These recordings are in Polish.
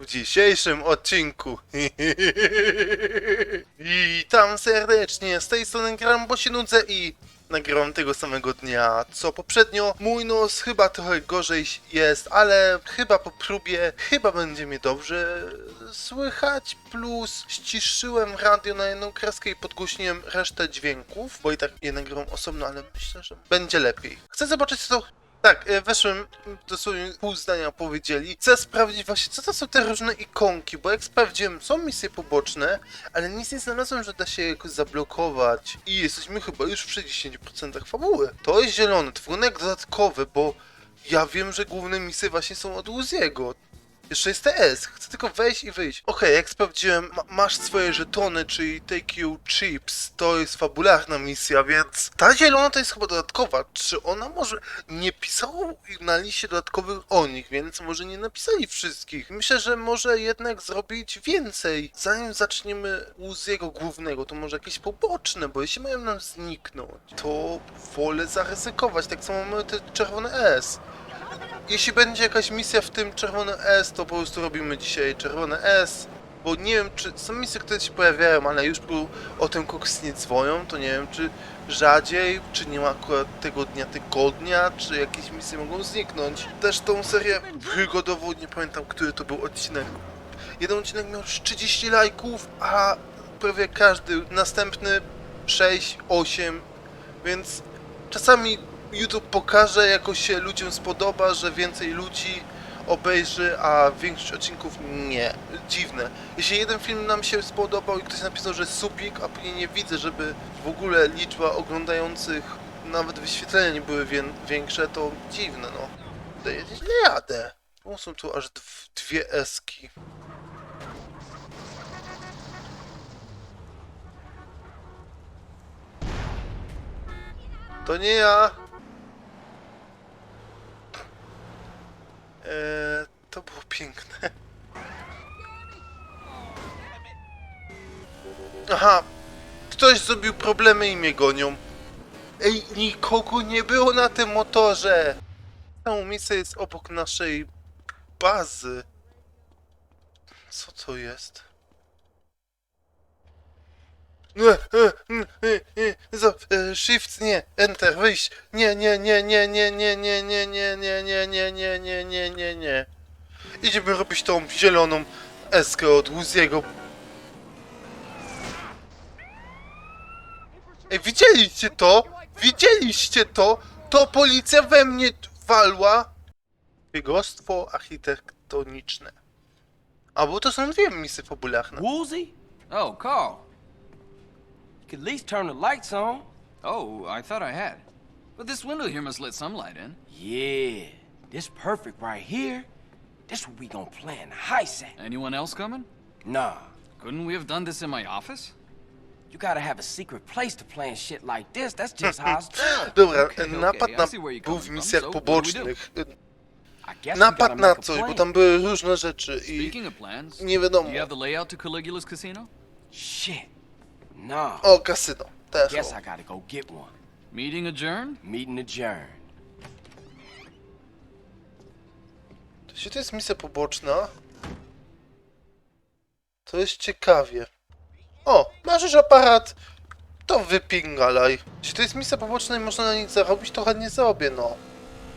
w dzisiejszym odcinku. Witam serdecznie, z tej strony gram, bo się nudzę i nagrywam tego samego dnia, co poprzednio. Mój nos chyba trochę gorzej jest, ale chyba po próbie, chyba będzie mnie dobrze słychać, plus ściszyłem radio na jedną kreskę i podgłośniłem resztę dźwięków, bo i tak je nagrywam osobno, ale myślę, że będzie lepiej. Chcę zobaczyć, co tak, e, weszłem, dosłownie pół zdania powiedzieli. Chcę sprawdzić właśnie, co to są te różne ikonki, bo jak sprawdziłem, są misje poboczne, ale nic nie znalazłem, że da się jakoś zablokować. I jesteśmy chyba już przy 10% fabuły. To jest wygląda jak dodatkowe, bo ja wiem, że główne misje właśnie są od Uziego. Jeszcze jest TS, chcę tylko wejść i wyjść. Okej, jak sprawdziłem, ma masz swoje żetony, czyli take you chips, to jest fabularna misja, więc ta zielona to jest chyba dodatkowa. Czy ona może nie pisało na liście dodatkowych o nich, więc może nie napisali wszystkich. Myślę, że może jednak zrobić więcej. Zanim zaczniemy z jego głównego, to może jakieś poboczne, bo jeśli mają nam zniknąć, to wolę zaryzykować. Tak samo mamy te czerwone S. Jeśli będzie jakaś misja w tym czerwone S, to po prostu robimy dzisiaj czerwone S. Bo nie wiem, czy są misje, które się pojawiają, ale już tu o tym koks nie dzwonią, to nie wiem, czy rzadziej, czy nie ma akurat tego dnia tygodnia, czy jakieś misje mogą zniknąć. Też tą serię przygodową, nie pamiętam, który to był odcinek. Jeden odcinek miał już 30 lajków, a prawie każdy następny 6, 8, więc czasami YouTube pokaże, jakoś się ludziom spodoba, że więcej ludzi obejrzy, a większość odcinków nie. Dziwne. Jeśli jeden film nam się spodobał i ktoś napisał, że supik, a później nie widzę, żeby w ogóle liczba oglądających, nawet wyświetlenia nie były wię- większe, to dziwne, no. Źle jadę. Bo są tu aż dw- dwie eski. To nie ja. Eee, to było piękne. Aha, ktoś zrobił problemy i mnie gonią. Ej, nikogo nie było na tym motorze. Ta miejsce jest obok naszej bazy. Co to jest? E, e, e, e, Shift, nie, Enter, wyjść. Nie, nie, nie, nie, nie, nie, nie, nie, nie, nie, nie, nie, nie, nie, nie, nie, nie. Idziemy robić tą zieloną eskę od Uziego. Ej, widzieliście to? Widzieliście to? To policja we mnie walła. Biegostwo architektoniczne. A bo to są dwie misje fabularne. Woolsey? Oh, Carl. You could at least turn the lights on. Oh, I thought I had. But this window here must let some light in. Yeah, this perfect right here. This what we gonna plan the heist at. Anyone else coming? Nah, Couldn't we have done this in my office? you gotta have a secret place to plan shit like this. That's just how it's done. Dobra, Okej, napad okej, na, I see where you're był coming w from. misjach So, what do we do? pobocznych. I guess we Napad gotta na a coś, bo tam były różne rzeczy i plans, nie do wiadomo. you have the layout to Caligula's casino? Shit. Nah. O, kasyno. Też. Guess. I gotta go get one. Meeting adjourned? Meeting adjourned. Jeśli to jest misja poboczna, to jest ciekawie. O, masz już aparat, to wypingalaj. Jeśli to jest misja poboczna i można na nich zarobić, to chętnie zrobię, no.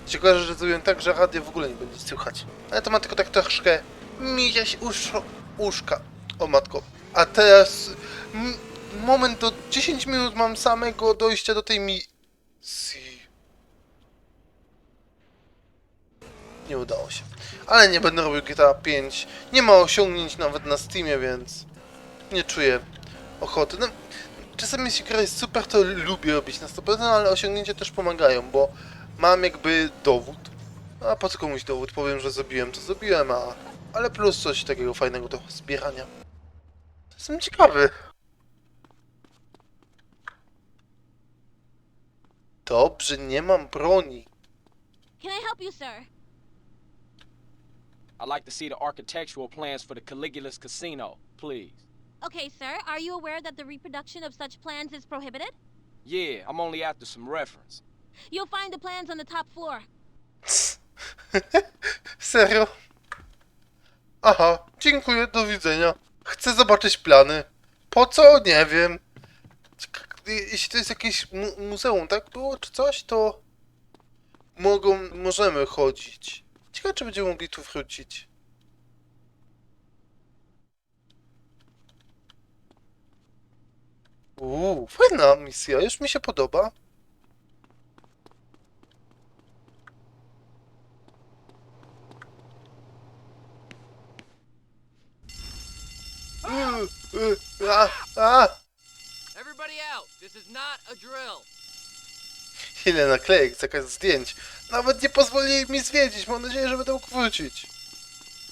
Ciekawe, że zrobiłem tak, że radio w ogóle nie będzie słychać. Ale to ma tylko tak troszkę miziać uszo, uszka. O matko. A teraz m, moment do 10 minut mam samego dojścia do tej misji. nie udało się. Ale nie będę robił GTA 5. Nie ma osiągnięć nawet na Steamie, więc nie czuję ochoty. No, czasami jeśli gra jest super, to lubię robić na 100%, ale osiągnięcia też pomagają, bo mam jakby dowód. A po co komuś dowód? Powiem, że zrobiłem, to zrobiłem, a... Ale plus coś takiego fajnego do zbierania. Jestem ciekawy. Dobrze, nie mam broni. Can I help you, sir? I'd like to see the architectural plans for the Caligula's casino, please. Okay, sir. Are you aware that the reproduction of such plans is prohibited? Yeah, I'm only after some reference. You'll find the plans on the top floor. Serio? Aha, dziękuję, do widzenia. Chcę zobaczyć plany. Po co? Nie wiem. Cieka- Jeśli to jest jakieś mu muzeum, tak było, czy coś, to mogą, możemy chodzić. Ciekawe, czy będziemy mogli tu wrócić. Uuu, fajna misja, już mi się podoba. Uuu, uuu, a, a. Everybody out! This is not a drill. Ile naklejek, zakaz zdjęć. Nawet nie pozwolili mi zwiedzić. Mam nadzieję, że będę mógł wrócić.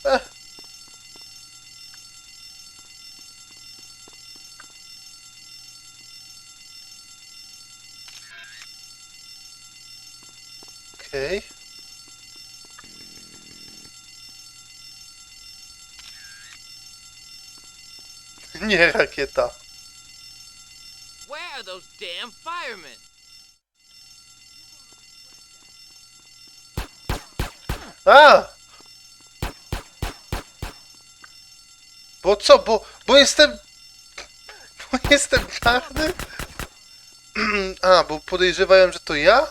Ech. Okej. Nie rakieta. Where are those damn firemen? A! Bo co? Bo, bo jestem... Bo jestem czarny? A, bo podejrzewałem, że to ja?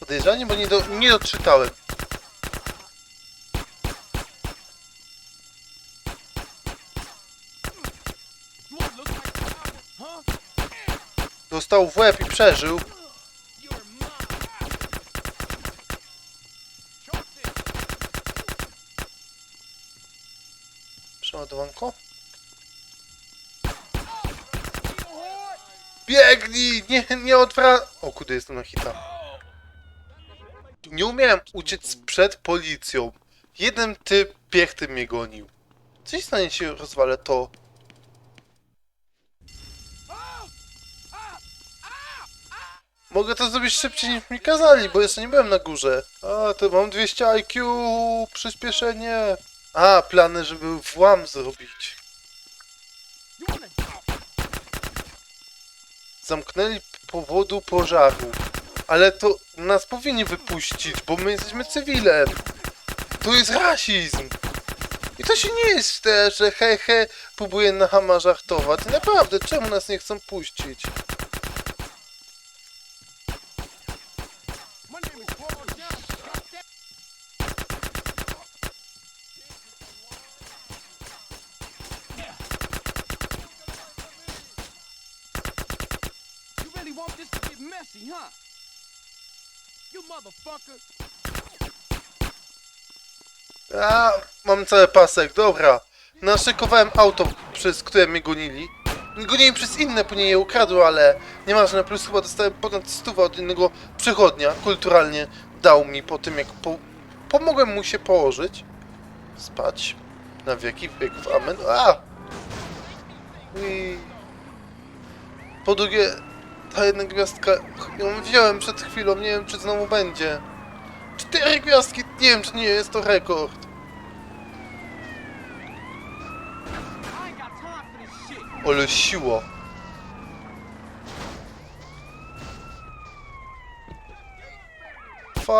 Podejrzanie, bo nie, do, nie doczytałem. Dostał w łeb i przeżył. Przeładowanko? Biegnij! Nie, nie odwra... O kudy jestem na hita. Nie umiałem uciec przed policją. Jeden typ piechty mnie gonił. Coś stanie się rozwalę to. Mogę to zrobić szybciej niż mi kazali, bo jeszcze nie byłem na górze. A, to mam 200 IQ, przyspieszenie. A, plany, żeby włam zrobić. Zamknęli powodu pożaru. Ale to nas powinni wypuścić, bo my jesteśmy cywilem. To jest rasizm. I to się nie jest te, że he he, próbuję na hama żartować. Naprawdę, czemu nas nie chcą puścić? Messy, huh? You motherfucker! A, mam cały pasek, dobra. Naszykowałem auto, przez które mnie gonili. Gonili przez inne, później je ukradły, ale nieważne, plus chyba dostałem ponad stówę od innego przechodnia, kulturalnie dał mi po tym, jak po... pomogłem mu się położyć. Spać. Na wieki wieków, amen. A! I... Po drugie, ta jedna gwiazdka, ją wziąłem przed chwilą, nie wiem czy znowu będzie. Cztery gwiazdki, nie wiem czy nie jest to rekord. Ale siła. Fuck.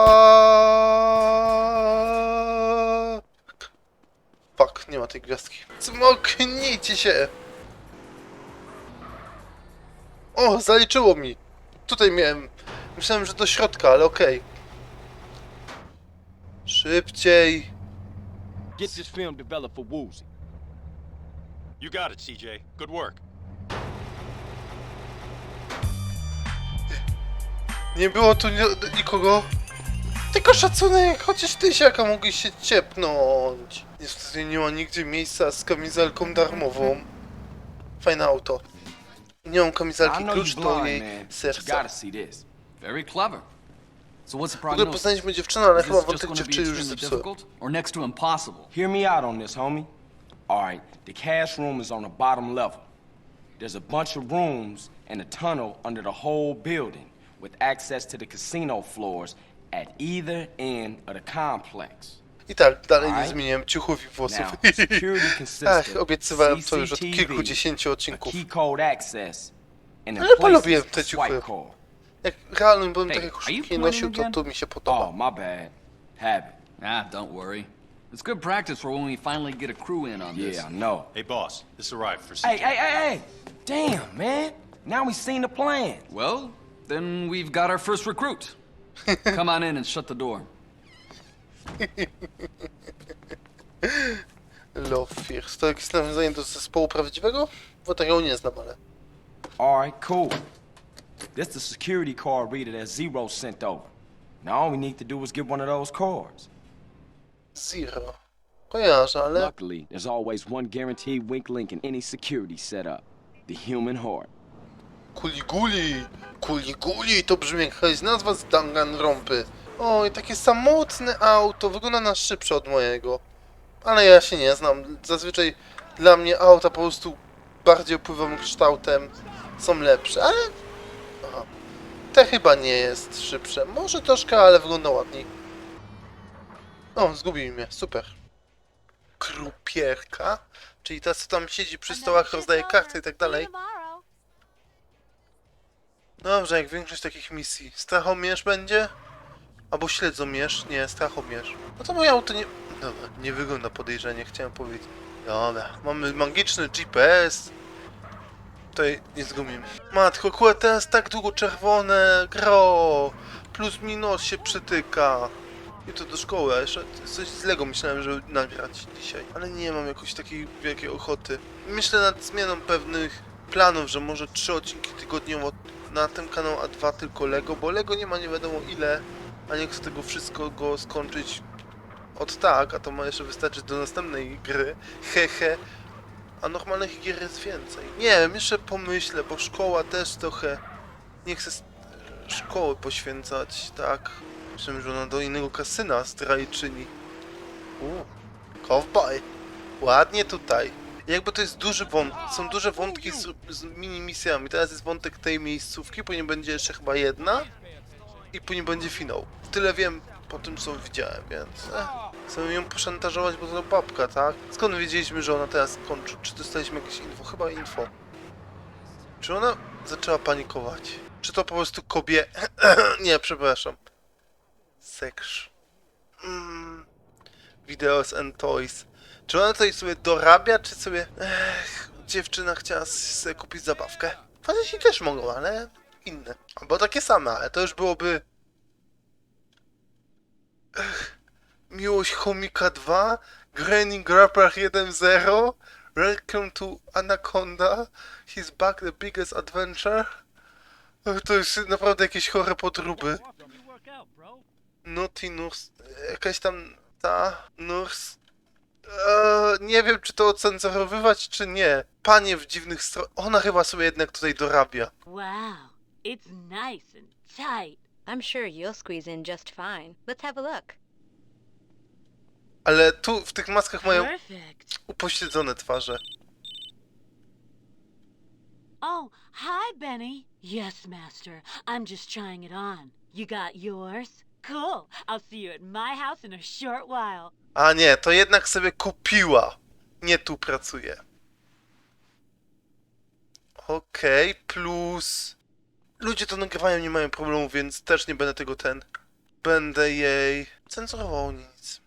Fuck, nie ma tej gwiazdki. Zmoknijcie się! O, zaliczyło mi. Tutaj miałem. Myślałem, że do środka, ale okej. Szybciej. Get this film developed for Woozy. You got it, CJ. Good work. Nie było tu ni- nikogo. Tylko szacunek, chociaż tysiaka mogli się ciepnąć. Niestety nie ma nigdzie miejsca z kamizelką darmową. Fajne auto. Nie mam No, I kamizelki, know klucz you do blind, jej man. serca. gotta see this. Very clever. So what's the W ogóle prognosis? poznaliśmy dziewczynę, ale Is chyba this just wątek gonna be dziewczyny już extremely zepsułem. difficult or next to impossible? Hear me out on this, homie. Alright, the cash room is on the bottom level. There's a bunch of rooms and a tunnel under the whole building with access to the casino floors at either end of the complex. I tak, dalej nie zmieniłem ciuchów i włosów. Now, security consists Ach, of obiecywałem to już od CCTV, kilkudziesięciu a odcinków. access, and Ale polubiłem te a swipe ciuchy. card. Jak realnym bym Hey, takie are you koszulki nosił, to again? tu mi się Oh, podoba. my bad. Habit. Ah, don't worry. It's good practice for when we finally get a crew in on this. Yeah, I know. Hey, boss. This arrived for CJ. Hey, hey, hey, hey! Damn, man. Now we've seen the plan. Well, then we've got our first recruit. Come on in and shut the door. Love Fears. To jakieś nawiązanie do zespołu prawdziwego? Bo takiego nie znam, ale... All right, cool. This the security card reader that Zero sent over. Now all we need to do is get one of those cards. Zero. Kojarzę, ale... Luckily, there's always one guaranteed weak link in any security setup. The human heart. Kuliguli! Kuliguli! To brzmi jak jakaś nazwa z Danganronpy. Oj, takie samotne auto. Wygląda na szybsze od mojego. Ale ja się nie znam. Zazwyczaj dla mnie auta po prostu bardziej opływowym kształtem są lepsze, ale... Aha. Te chyba nie jest szybsze. Może troszkę, ale wygląda ładniej. O, zgubił mnie. Super. Krupierka? Czyli ta, co tam siedzi przy stołach, rozdaje karty i tak dalej. Dobrze, jak większość takich misji. Strachomierz będzie? Albo śledzomierz? Nie, strachomierz. No to moje auto nie... Dobra, nie wygląda podejrzanie, chciałem powiedzieć. Dobra, mamy magiczny GPS. Tutaj nie zgumimy. Matko, akurat teraz tak długo czerwone, gro. Plus minus się przytyka. I to do szkoły, a jeszcze coś z Lego myślałem, żeby nagrać dzisiaj. Ale nie mam jakoś takiej wielkiej ochoty. Myślę nad zmianą pewnych planów, że może trzy odcinki tygodniowo na tym kanał, a dwa tylko Lego, bo Lego nie ma nie wiadomo ile, a nie chcę tego wszystko go skończyć od tak, a to ma jeszcze wystarczyć do następnej gry, hehe. A normalnych gier jest więcej. Nie wiem, jeszcze pomyślę, bo szkoła też trochę... Nie chcę szkoły poświęcać, tak. Myślę, że ona do innego kasyna strajczyni. Uuu, cowboy. Ładnie tutaj. Jakby to jest duży wątek, są duże wątki z, z mini misjami. Teraz jest wątek tej miejscówki, później będzie jeszcze chyba jedna i później będzie finał. Tyle wiem po tym, co widziałem, więc eh, chcę ją poszantażować, bo to babka, tak? Skąd wiedzieliśmy, że ona teraz kończy? Czy dostaliśmy jakieś info? Chyba info. Czy ona zaczęła panikować? Czy to po prostu kobie... Nie, przepraszam. Seks. Mm. Videos and toys. Czy ona tutaj sobie dorabia, czy sobie... Ech, dziewczyna chciała sobie kupić zabawkę. Faceci też mogą, ale inne. Albo takie same, ale to już byłoby... Ech, Miłość Chomika 2, Granny Grapper 1.0, Welcome to Anaconda, He's Back the Biggest Adventure. Ech, To już naprawdę jakieś chore podróby. Naughty Nurse, jakaś tam ta Nurse. Eee, nie wiem, czy to ocenzurowywać, czy nie. Panie w dziwnych stronach. Ona chyba sobie jednak tutaj dorabia. Wow, it's nice and tight. I'm sure you'll squeeze in just fine. Let's have a look. Ale tu w tych maskach mają Perfect. upośledzone twarze. Oh, hi, Benny. Yes, Master. I'm just trying it on. You got yours? Cool. I'll see you at my house in a short while. A nie, to jednak sobie kupiła. Nie tu pracuje. Okej, plus... Ludzie to nagrywają, nie mają problemu, więc też nie będę tego ten... Będę jej... Cenzurował nic.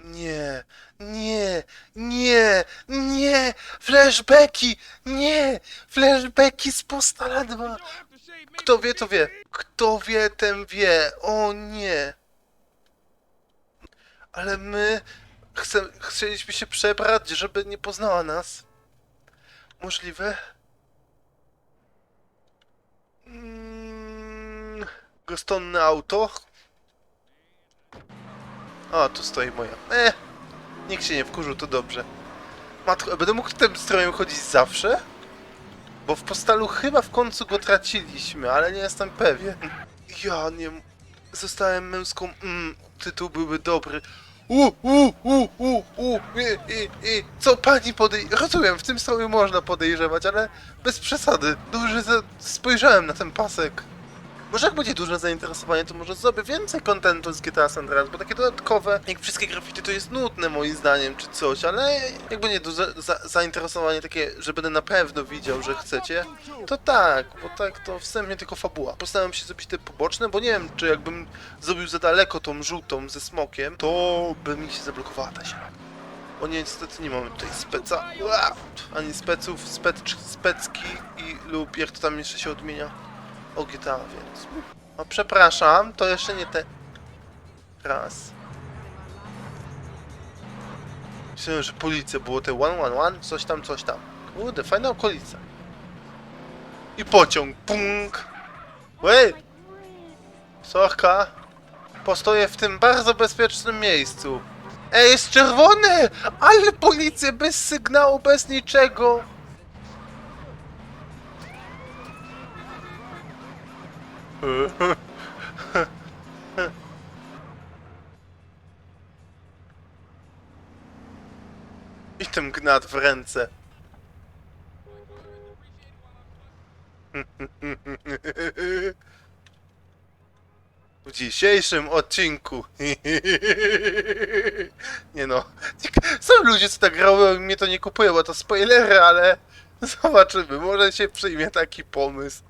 Nie, nie, nie, nie! Flashbacki! Nie! Flashbacki z Postala 2! Kto wie, to wie. Kto wie, ten wie. O nie! Ale my chce, chcieliśmy się przebrać, żeby nie poznała nas. Możliwe? Mm, Gostonne auto? A, tu stoi moja. E, nikt się nie wkurzył, to dobrze. Matko, będę mógł tym strojem chodzić zawsze? Bo w postalu chyba w końcu go traciliśmy, ale nie jestem pewien. Ja nie... Zostałem męską... Mm, tytuł byłby dobry. U, u, u, u, u, i, i, i. Co pani podej... Rozumiem, w tym stroju można podejrzewać, ale bez przesady. Dobrze, że spojrzałem na ten pasek. Może jak będzie duże zainteresowanie, to może zrobię więcej kontentu z GTA San Andreas, bo takie dodatkowe, jak wszystkie graffiti, to jest nudne moim zdaniem, czy coś, ale jak będzie duże za zainteresowanie takie, że będę na pewno widział, że chcecie, to tak, bo tak to wstępnie tylko fabuła. Postanowiłem się zrobić te poboczne, bo nie wiem, czy jakbym zrobił za daleko tą żółtą ze smokiem, to by mi się zablokowała ta zielona. Bo niestety nie mamy tutaj speca, Ua! ani speców, spec, specki i lub jak to tam jeszcze się odmienia o GTA, więc... O, przepraszam, to jeszcze nie te... Raz. Myślałem, że policja było te 111, coś tam, coś tam. Kurde, fajna okolica. I pociąg, punk! Łej! Sorka! Postoję w tym bardzo bezpiecznym miejscu. Ej, jest czerwony! Ale policja bez sygnału, bez niczego! I ten gnat w ręce. W dzisiejszym odcinku. Nie no. Są ludzie, co tak grały, mnie to nie kupują, bo to spoilery, ale zobaczymy. Może się przyjmie taki pomysł.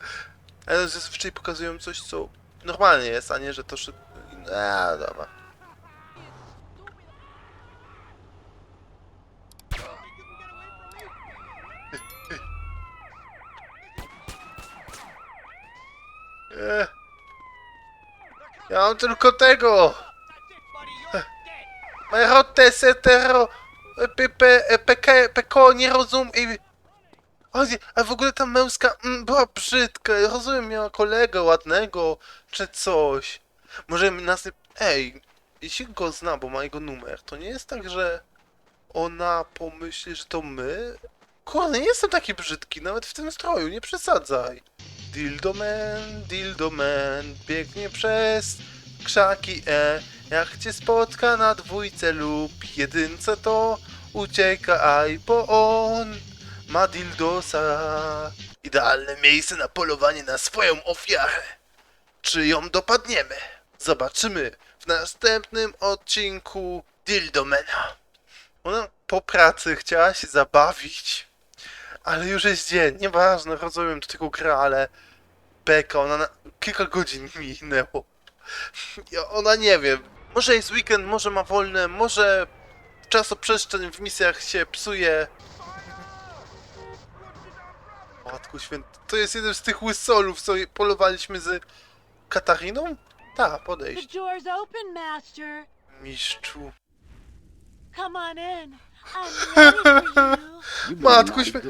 Ale zazwyczaj pokazują coś, co normalnie jest, a nie, że to szybko. Eee, dobra. Eee. Ja mam tylko tego! Merote setero pepe peko nie rozum i o, nie, a w ogóle ta męska mm, była brzydka, ja rozumiem, miała kolegę ładnego, czy coś. Może nas... Ej, jeśli go zna, bo ma jego numer, to nie jest tak, że ona pomyśli, że to my? Kurde, nie jestem taki brzydki, nawet w tym stroju, nie przesadzaj. Dildo man, biegnie przez krzaki E. Jak cię spotka na dwójce lub jedynce, to uciekaj, bo on ma dildosa. Idealne miejsce na polowanie na swoją ofiarę. Czy ją dopadniemy? Zobaczymy w następnym odcinku Dildomena. Ona po pracy chciała się zabawić, ale już jest dzień, nieważne, rozumiem, to tylko gra, ale beka, ona na... kilka godzin minęło. Ona nie wiem, może jest weekend, może ma wolne, może czasoprzestrzeń w misjach się psuje. Matku święta, to jest jeden z tych łysolów, co polowaliśmy z Katariną? Tak, The podejdź. door's open, Master. Mistrzu. Come on in. I'm ready for you. Matku święta.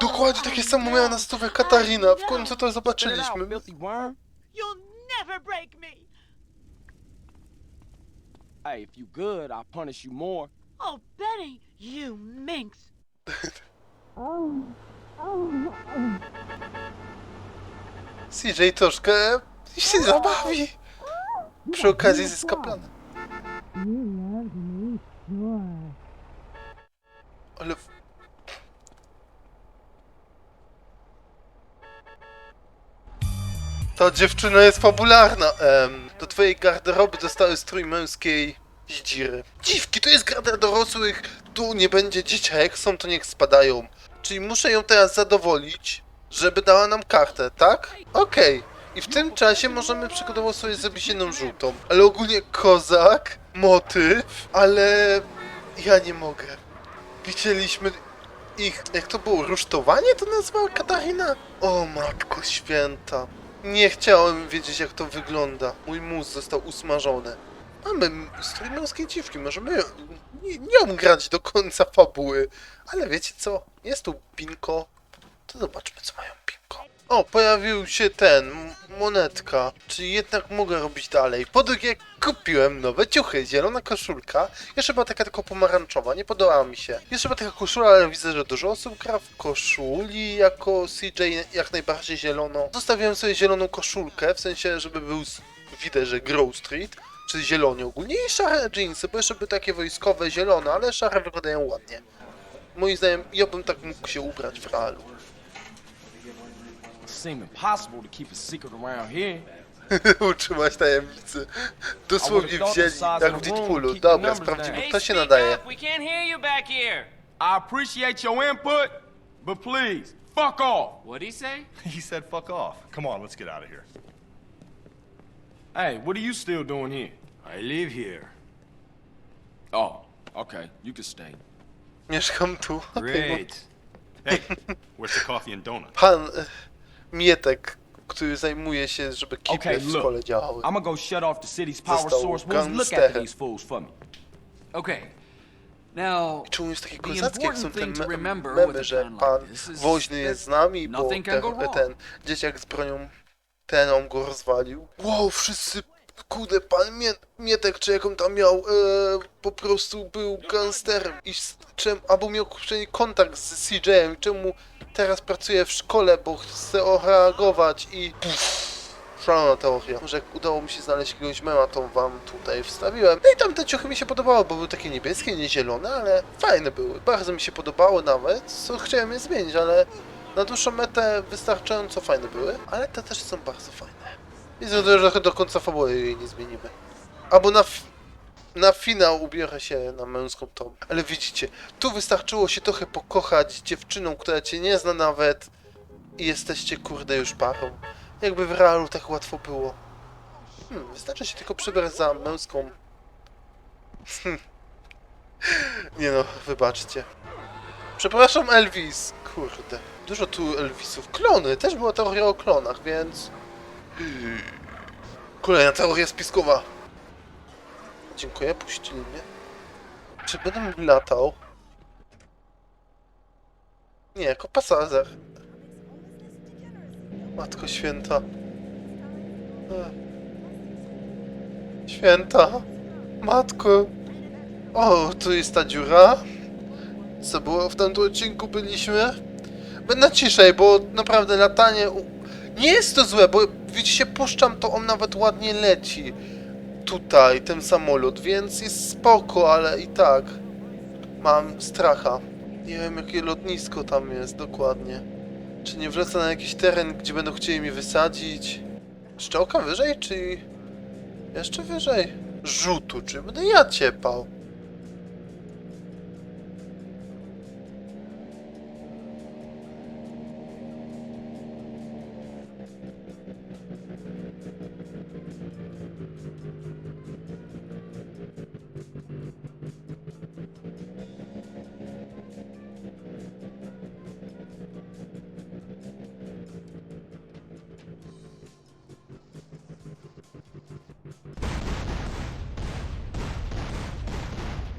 Dokładnie takie samo miała na stówę Katarina, w końcu to zobaczyliśmy. filthy worm. You'll never break me. Hey, if you good, I'll punish you more. Oh, Benny, you minx. CJ troszkę się zabawi. Przy okazji zyska plan. Ale... Ta dziewczyna jest fabularna. Em, do twojej garderoby dostały strój męskiej dzidziry. Dziwki, to jest gra dla dorosłych. Tu nie będzie dzieciak, są to niech spadają. Czyli muszę ją teraz zadowolić, żeby dała nam kartę, tak? Okej. I w tym czasie możemy przykładowo sobie zrobić jedną żółtą. Ale ogólnie kozak, motyw, ale ja nie mogę. Widzieliśmy ich, jak to było, rusztowanie to nazwała Katarina? O matko święta. Nie chciałem wiedzieć jak to wygląda. Mój mózg został usmażony. Mamy strój męskiej dziwki, możemy nie, nią grać do końca fabuły. Ale wiecie co? Jest tu Pinko. To zobaczmy co mają Pinko. O, pojawił się ten, monetka. Czyli jednak mogę robić dalej. Po drugie, kupiłem nowe ciuchy, zielona koszulka. Jeszcze była taka tylko pomarańczowa, nie podobała mi się. Jeszcze była taka koszula, ale widzę, że dużo osób gra w koszuli jako CJ jak najbardziej zieloną. Zostawiłem sobie zieloną koszulkę, w sensie, żeby był widać, że Grove Street. Czyli zieloni ogólnie i szare jeansy, bo jeszcze by takie wojskowe, zielone, ale szare wyglądają ładnie. Moim zdaniem, ja bym tak mógł się ubrać w realu. Utrzymać tajemnicy. Dosłownie wzięli, jak w Deadpoolu. Dobra, sprawdzimy, kto się nadaje. I appreciate your input, but please, fuck off. What'd he say? He said fuck off. Come on, let's get out of here. Hey, what are you still doing here? I live here. Oh, okay, you can stay. Mieszkam tu. Okej, no. Hey, where's the coffee and donut? Pan e, Mietek, który zajmuje się, żeby kible Okay, w look, szkole działały. I'm gonna go shut off the city's power Został source. We'll look after these fools for me. Okay. Now, Czemu jest takie the jak są important te thing to me- remember with memy, a że plan like pan this is woźny that jest z nami, bo nothing can ten, go wrong. ten dzieciak z bronią, ten on go rozwalił. Wow, wszyscy, kurde, pan Mie Mietek, czy jak on tam miał, e, po prostu był gangsterem i czym, albo miał przynajmniej kontakt z CJ-em, czemu teraz pracuje w szkole, bo chce reagować i... Pff, Szalona teoria. Może jak udało mi się znaleźć jakiegoś mema, to wam tutaj wstawiłem. No i tam te ciuchy mi się podobały, bo były takie niebieskie, nie zielone, ale fajne były. Bardzo mi się podobały nawet, co chciałem je zmienić, ale na dłuższą metę wystarczająco fajne były, ale te też są bardzo fajne. I że do, końca fabuły jej nie zmienimy. Albo na, na finał ubiorę się na męską tą. Ale widzicie, tu wystarczyło się trochę pokochać dziewczyną, która cię nie zna nawet i jesteście kurde już parą. Jakby w realu tak łatwo było. Hmm, wystarczy się tylko przebrać za męską. nie no, wybaczcie. Przepraszam Elvis. Kurde. Dużo tu Elvisów. Klony, też była teoria o klonach, więc... Kolejna teoria spiskowa. Dziękuję, puścili mnie. Czy będę latał? Nie, jako pasażer. Matko święta. E. Święta. Matko. O, tu jest ta dziura. Co było w tamtym odcinku byliśmy? Będę ciszej, bo naprawdę latanie... Nie jest to złe, bo widzicie, puszczam to, on nawet ładnie leci. Tutaj, ten samolot, więc jest spoko, ale i tak. Mam stracha. Nie wiem, jakie lotnisko tam jest dokładnie. Czy nie wlecę na jakiś teren, gdzie będą chcieli mnie wysadzić? Szczołka wyżej, czy... Jeszcze wyżej? Rzutu, czy będę ja ciepał?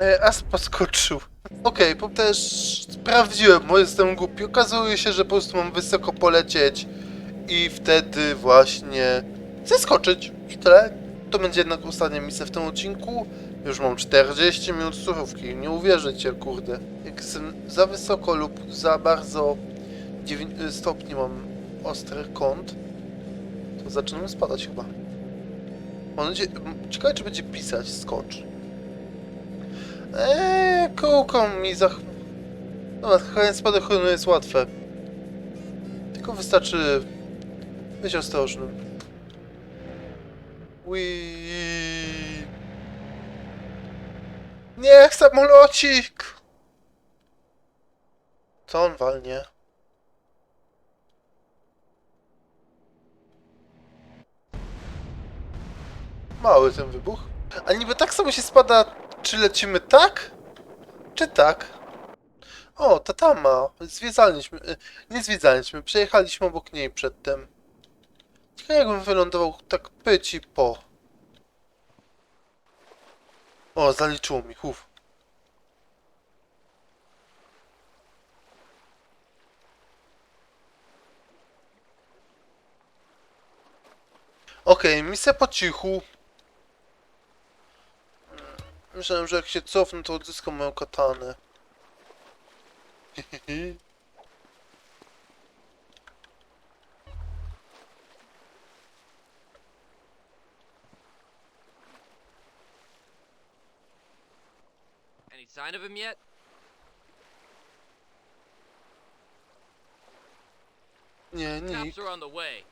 E, As podskoczył. Okej, bo też sprawdziłem, bo jestem głupi. Okazuje się, że po prostu mam wysoko polecieć i wtedy właśnie zeskoczyć. I tyle. To będzie jednak ostatnia misja w tym odcinku. Już mam 40 minut surówki. Nie uwierzycie, kurde. Jak jestem za wysoko lub za bardzo 9 stopni mam ostry kąt, to zaczynam spadać chyba. Mam nadzieję... Ciekawe, czy będzie pisać skocz. Eee, kółko mi za... Dobra, chyba spadochronu jest łatwe. Tylko wystarczy być ostrożnym. Wii. Nie, samolocik! Co on walnie? Mały ten wybuch. A niby tak samo się spada, czy lecimy tak? Czy tak? O, Tatama. Zwiedzaliśmy. y, Nie zwiedzaliśmy, przejechaliśmy obok niej przedtem. Ciekawe jakbym wylądował tak pyci po. O, zaliczyło mi, huf. Okej, misja po cichu. Myślałem, że jak się cofnę, to odzyskam moją katanę. Any sign of him yet? Nie, Cops nikt. are on the way.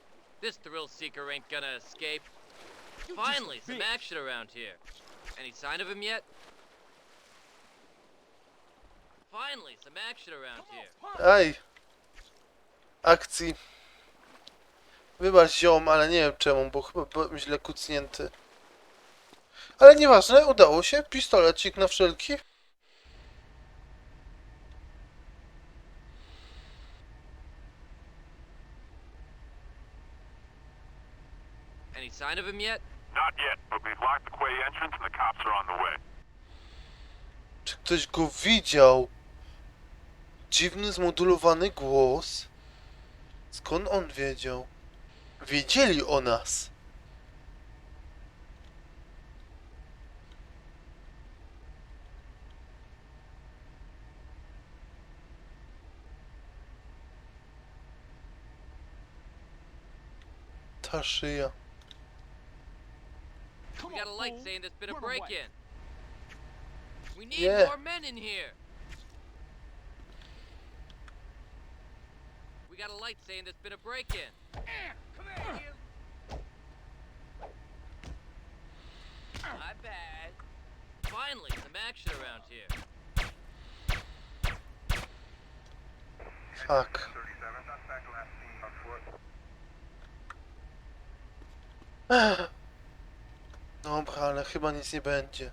This thrill seeker ain't gonna escape. Finally, some action around here. Any sign of him yet? Finally, some action around here. Aj. Akcji. Wybacz ziom, ale nie wiem czemu, bo chyba byłem źle kucnięty. Ale nieważne, udało się. Pistolecik na wszelki. Any sign of him yet? Not yet, but we've locked the quay entrance and the cops are on the way. Czy ktoś go widział? Dziwny, zmodulowany głos. Skąd on wiedział? Wiedzieli o nas. Ta szyja. Come We got a light fool. saying there's been a Run away. break-in. We need Yeah. more men in here. We got a light saying there's been a break-in. Come here, you. My bad. Finally, some action around here. Fuck. Ech. Dobra, ale chyba nic nie będzie.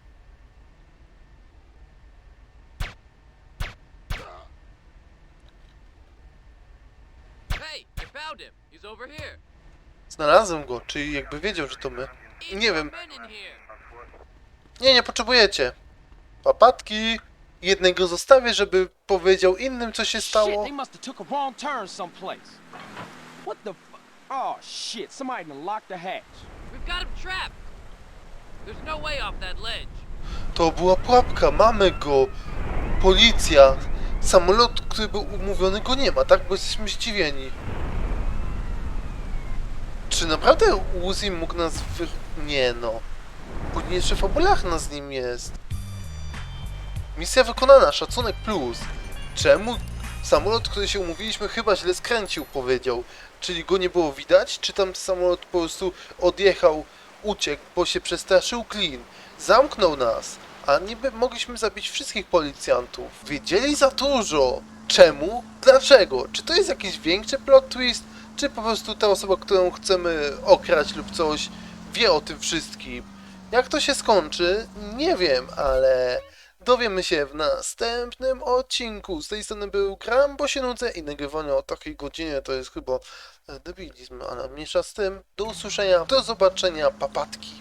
Hey, I found him. He's over here. Znalazłem go, czyli jakby wiedział, że to my. Nie wiem. men in here. Nie, nie potrzebujecie. Papatki. Jednego zostawię, żeby powiedział innym, co się Shit, stało. they must have took a wrong turn someplace. What the fu- Oh, shit, somebody done locked the hatch. We've got him trapped. There's no way off that ledge. To była pułapka, mamy go. Policja. Samolot, który był umówiony, go nie ma, tak? Bo jesteśmy zdziwieni. Czy naprawdę Uzi mógł nas wy... Nie no. Późniejszy fabularna z nim jest. Misja wykonana, szacunek plus. Czemu samolot, który się umówiliśmy, chyba źle skręcił, powiedział. Czyli go nie było widać, czy tam samolot po prostu odjechał, uciekł, bo się przestraszył Clean. Zamknął nas, a niby mogliśmy zabić wszystkich policjantów. Wiedzieli za dużo. Czemu? Dlaczego? Czy to jest jakiś większy plot twist? Czy po prostu ta osoba, którą chcemy okraść lub coś, wie o tym wszystkim? Jak to się skończy? Nie wiem, ale dowiemy się w następnym odcinku. Z tej strony był Kram, bo się nudzę i nagrywanie o takiej godzinie to jest chyba debilizm, ale mniejsza z tym. Do usłyszenia, do zobaczenia, papatki.